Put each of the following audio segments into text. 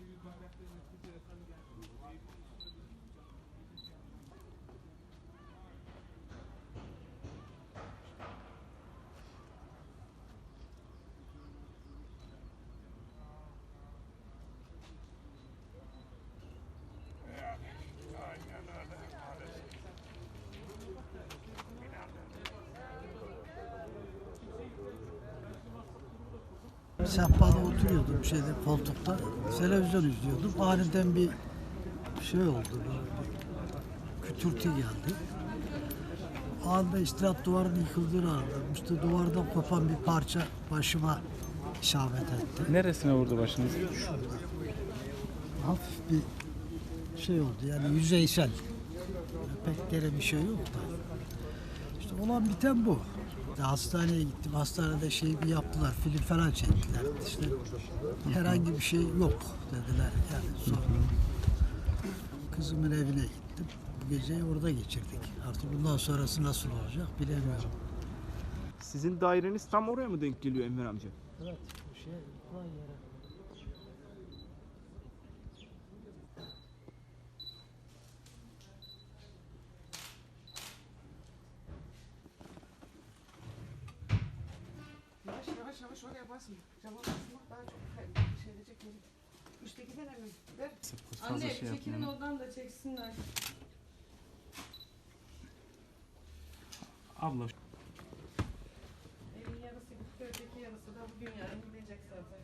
sivil bayraklarınız bize efendim geldi. Sehpada oturuyordum şeyde koltukta. Televizyon izliyordum. Aniden bir şey oldu. Bir kütürtü geldi. O anda istirahat duvarının yıkıldığını anladım. İşte duvardan kopan bir parça başıma isabet etti. Neresine vurdu başınız? Hafif bir şey oldu yani yüzeysel. Pek derin bir şey yok da. İşte olan biten bu. Hastaneye gittim. Hastanede şey bir yaptılar. Film falan çektiler. İşte herhangi bir şey yok dediler. Yani sonra kızımın evine gittim. Bu geceyi orada geçirdik. Artık bundan sonrası nasıl olacak bilemiyorum. Sizin daireniz tam oraya mı denk geliyor Enver amca? Evet, bu şey ulan yere. Yavaş yavaş oraya basma. Cama basmak daha çok şey edecek beni. Üstteki de mi? Ver. Anne şey çekilin oradan da çeksinler. Abla Evin yarısı gitti, öteki yarısı da bugün yarın gidecek zaten.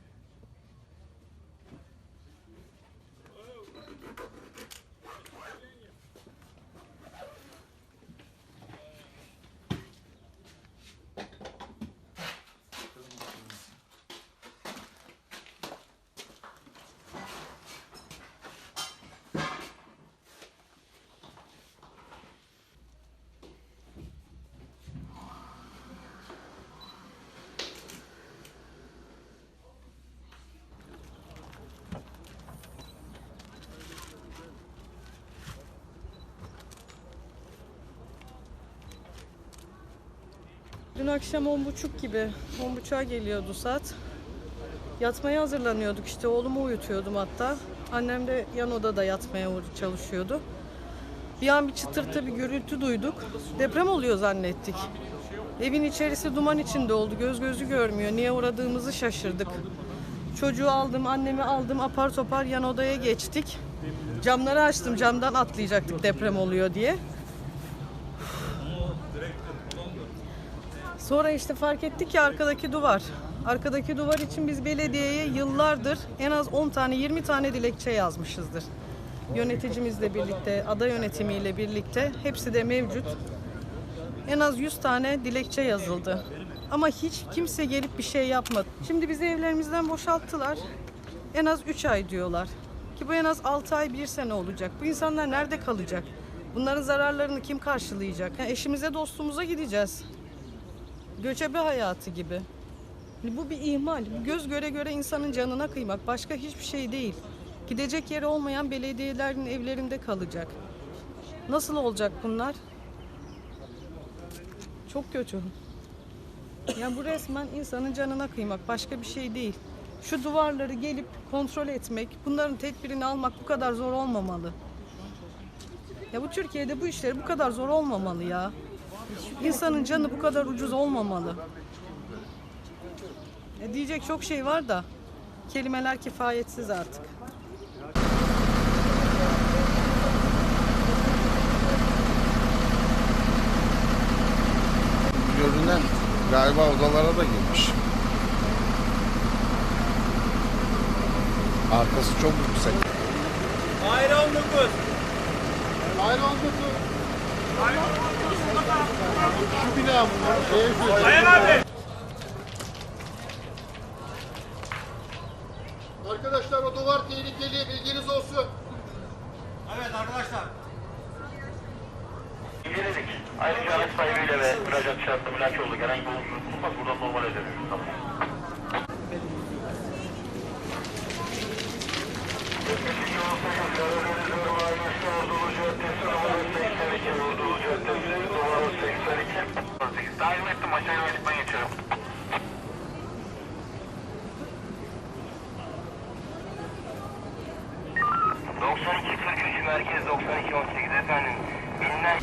Dün akşam on buçuk gibi, on buçuğa geliyordu saat. Yatmaya hazırlanıyorduk işte, oğlumu uyutuyordum hatta. Annem de yan odada yatmaya çalışıyordu. Bir an bir çıtırtı, bir gürültü duyduk. Deprem oluyor zannettik. Evin içerisi duman içinde oldu, göz gözü görmüyor. Niye uğradığımızı şaşırdık. Çocuğu aldım, annemi aldım, apar topar yan odaya geçtik. Camları açtım, camdan atlayacaktık deprem oluyor diye. Sonra işte fark ettik ki arkadaki duvar. Arkadaki duvar için biz belediyeye yıllardır en az 10 tane 20 tane dilekçe yazmışızdır. Yöneticimizle birlikte, ada yönetimiyle birlikte hepsi de mevcut. En az 100 tane dilekçe yazıldı. Ama hiç kimse gelip bir şey yapmadı. Şimdi bizi evlerimizden boşalttılar. En az 3 ay diyorlar. Ki bu en az 6 ay 1 sene olacak. Bu insanlar nerede kalacak? Bunların zararlarını kim karşılayacak? Yani eşimize dostumuza gideceğiz göçebe hayatı gibi. Hani Bu bir ihmal. Bu Göz göre göre insanın canına kıymak. Başka hiçbir şey değil. Gidecek yeri olmayan belediyelerin evlerinde kalacak. Nasıl olacak bunlar? Çok kötü. Yani bu resmen insanın canına kıymak. Başka bir şey değil. Şu duvarları gelip kontrol etmek, bunların tedbirini almak bu kadar zor olmamalı. Ya bu Türkiye'de bu işleri bu kadar zor olmamalı ya. İnsanın canı bu kadar ucuz olmamalı. E diyecek çok şey var da kelimeler kifayetsiz artık. Görünen galiba odalara da girmiş. Arkası çok yüksek. Daire 19. Ayrı oldu Şu bina mı? Şey, Arkadaşlar o duvar tehlikeli bilginiz olsun. İlgilenik. Ayrıca araç sahibiyle ve müracaat şartlı mülaki olduk. Herhangi bir olumsuzluk olmaz. Buradan normale dönüyoruz. Tamam. Aşağıya yönetmen geçiyorum. ...92 43 merkez 92 18 efendim. Bilinen...